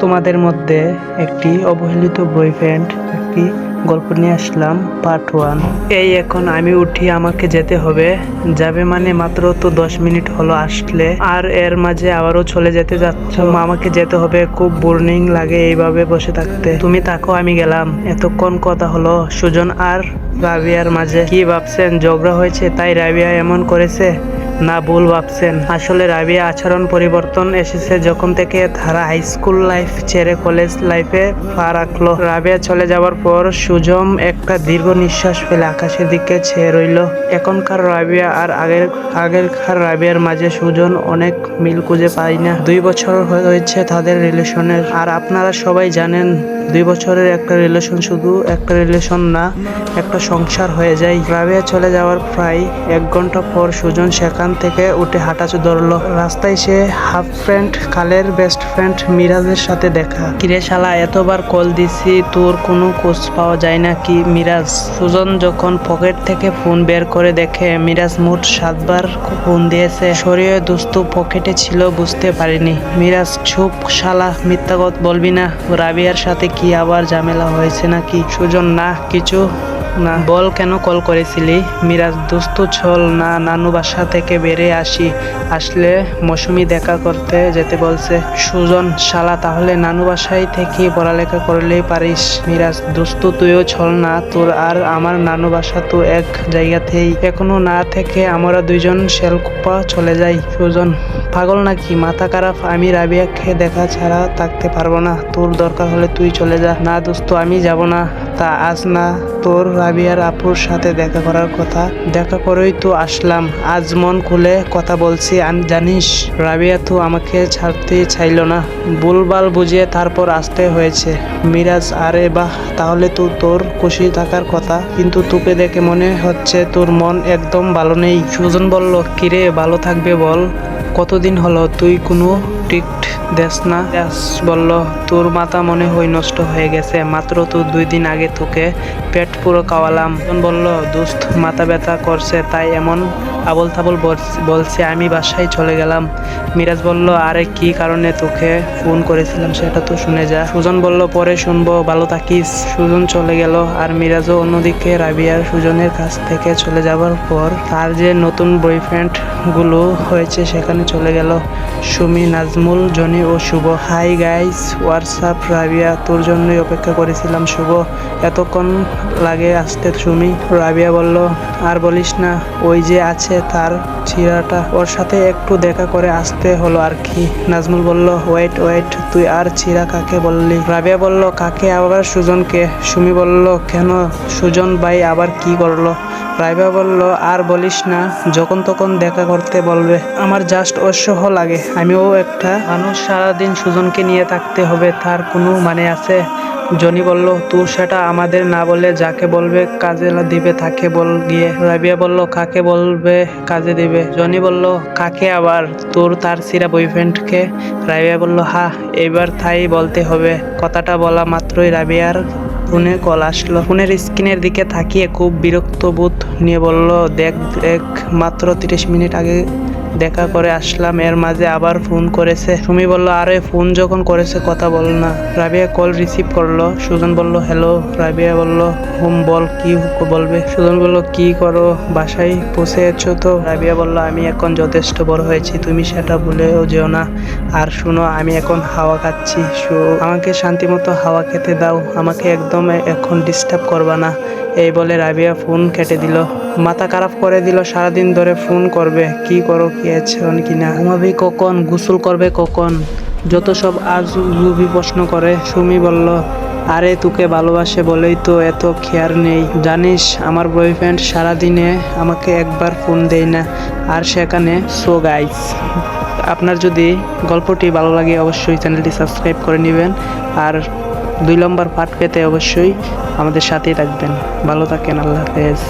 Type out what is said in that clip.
তোমাদের মধ্যে একটি অবহেলিত বয়ফ্রেন্ড একটি গল্প নিয়ে আসলাম পার্ট ওয়ান এই এখন আমি উঠি, আমাকে যেতে হবে। যাবে মানে মাত্র তো দশ মিনিট হলো আসলে। আর এর মাঝে আবারও চলে যেতে যাচ্ছ। আমাকে যেতে হবে, খুব বোরিং লাগে এইভাবে বসে থাকতে। তুমি তাকো, আমি গেলাম। এতক্ষণ কথা হলো সুজন আর রাবিয়ার মাঝে কি ভাবছেন? ঝগড়া হয়েছে, তাই রাবিয়া এমন করেছে? না, ভুল ভাবছেন। আসলে রাবিয়া আচরণ পরিবর্তন এসেছে যখন থেকে তারা হাই স্কুল লাইফ ছেড়ে কলেজ লাইফে পা রাখল। রাবিয়া চলে যাওয়ার পর সুজম একটা দীর্ঘ নিঃশ্বাস ফেলে আকাশের দিকে চেয়ে রইল। এখনকার রাবিয়া আর আগের, আগেরকার রাবিয়ার মাঝে সুজন অনেক মিল খুঁজে পাই না। দুই বছর হয়েছে তাদের রিলেশনের আর আপনারা সবাই জানেন, দুই বছরের একটা রিলেশন শুধু একটা রিলেশন না, একটা সংসার হয়ে যায়। রাবিয়া চলে যাওয়ার প্রায় এক ঘণ্টা পর সুজন সেখান থেকে উঠে হাঁটা ধরলো। রাস্তায় সে হাফ ফ্রেন্ড কালের বেস্ট ফ্রেন্ড মিরাজের সাথে দেখা। কিরে শালা, এতবার কল দিছি, তোর কোনো খোঁজ পাওয়া যায় না কি মিরাজ? সুজন যখন পকেট থেকে ফোন বের করে দেখে, মিরাজ মোট সাতবার ফোন দিয়েছে। সরিয়ে দোস্ত পকেটে ছিল, বুঝতে পারিনি। মিরাজ, চুপ শালা, মিথ্যা কথা বলবি না। রাবিয়ার সাথে কি আবার ঝামেলা হয়েছে নাকি? সুজন, না, কিছু না, বল কেন কল করেছিলি? মিরাজ, দোস্ত ছল না, নানু বাসা থেকে বেরিয়ে আসি। আসলে মৌসুমি দেখা করতে যেতে বলছে, সুজন, শালা, তাহলে নানু বাসায় থেকে পড়ালেখা করলেই পারিস। মিরাজ, দোস্ত, তুইও ছল না, তোর আর আমার নানু বাসা তো এক জায়গাতেই। এখনও না থেকে আমরা দুইজন শেলকুপা চলে যাই, সুজন। পাগল নাকি? মাথা খারাপ, আমি রাবিয়াকে দেখা ছাড়া থাকতে পারব না। তোর দরকার হলে তুই চলে যা। না, দোস্ত, আমি যাব না। তা আজ না তোর রাবিয়ার আপুর সাথে দেখা করার কথা। দেখা করেই তো আসলাম। আজ মন খুলে কথা বলছি জানিস? রাবিয়া তো আমাকে ছাড়তে চাইলো না। ভুলবাল বুঝিয়ে তারপর আসতে হয়েছে। মিরাজ, আরে বাহ, তাহলে তো তোর খুশি থাকার কথা। কিন্তু তোকে দেখে মনে হচ্ছে তোর মন একদম ভালো নেই। সুজন বলল, কিরে, ভালো থাকবে বল। কতদিন হলো? তুই কোনো টিকট দেস না। ব্যাস বলল, তোর মাথা মনে হয় নষ্ট হয়ে গেছে। মাত্র তো দুই দিন আগে তোকে পেট পুরো খাওয়ালাম। বলল, দোস্ত, মাথা ব্যথা করছে, তাই এমন আবল তাবল বলছ- আমি বাসায় চলে গেলাম। মিরাজ বলল, আরে, কি কারণে তোকে ফোন করেছিলাম সেটা তো শুনে যা। সুজন বলল, পরে শুনব, ভালো থাকিস। সুজন চলে গেল আর মিরাজও অন্যদিকে রাবিয়ার সুজনের কাছ থেকে চলে যাবার পর তার যে নতুন বয়ফ্রেন্ডগুলো হয়েছে সেখানে চলে গেল। সুমি, নাজমুল, জনি ও Shuvo. Hi guys WhatsApp Rabia? তোর জন্যই অপেক্ষা করেছিলাম শুভ। এতক্ষণ লাগে আসতে সুমি রাবিয়া বলল, আর বলিস না, ওই যে আছে তার চিরাটা। ওর সাথে একটু দেখা করে আসতে হলো আর কি। নাজমুল বলল ওয়েট ওয়েট তুই আর চিরা কাকে বললি? রাবিয়া বলল, কাকে আবার সুজনকে? সুমি বলল, কেন? সুজন ভাই আবার কি করল? রাইবা বলল, আর বলিস না, যখন তখন দেখা করতে বলবে। আমার জাস্ট অসহ লাগে। আমিও একটা মানুষ, সারাদিন সুজনকে নিয়ে থাকতে হবে, তার কোনো মানে আছে? জনি বলল তুই সেটা আমাদের না বলে যাকে বলবে, কাজে দিবে, তাকে বল গিয়ে। রাবিয়া বলল, কাকে বলবে, কাজে দিবে? জনি বলল, কাকে আবার? তোর তার সিরা বয়ফ্রেন্ডকে রাবিয়া বলল হা এবার তাই বলতে হবে। কথাটা বলা মাত্রই রাবিয়ার ফোনে কল আসলো। ফোনের স্ক্রিনের দিকে থাকিয়ে খুব বিরক্ত বোধ নিয়ে বলল, দেখ দেখ, মাত্র তিরিশ মিনিট আগে দেখা করে আসলাম, এর মাঝে আবার ফোন করেছে। সুমি বলল, আরে, ফোন যখন করেছে, কথা বল না। রাবিয়া কল রিসিভ করল। সুজন বলল হ্যালো রাবিয়া বলল, হুম, বল, কি বলবে? সুজন বলল, কি করো, বাসায় পৌঁছেছো তো? রাবিয়া বলল, আমি এখন যথেষ্ট বড় হয়েছি, তুমি সেটা ভুলেও যেও না। আর শুনো, আমি এখন হাওয়া খাচ্ছি, সো আমাকে শান্তিমতো হাওয়া খেতে দাও, আমাকে একদম এখন ডিস্টার্ব করবা না। এই বলে রাবিয়া ফোন কেটে দিল। মাথা খারাপ করে দিল, সারাদিন ধরে ফোন করবে, কি করো, কি আছে কি না ঘুমাবি কখন, গোসল করবে কখন? যত সব আজ রুবি প্রশ্ন করে, সুমি বলল, আরে, তোকে ভালোবাসে বলেই তো এত খেয়ার নেই। জানিস, আমার বয়ফ্রেন্ড সারাদিনে আমাকে একবার ফোন দেয় না, আর সেখানে সো গাইস আপনার যদি গল্পটি ভালো লাগে, অবশ্যই চ্যানেলটি সাবস্ক্রাইব করে নেবেন। আর দুই নম্বর পার্ট পেতে অবশ্যই আমাদের সাথেই থাকবেন। ভালো থাকেন আল্লাহ হাফেজ।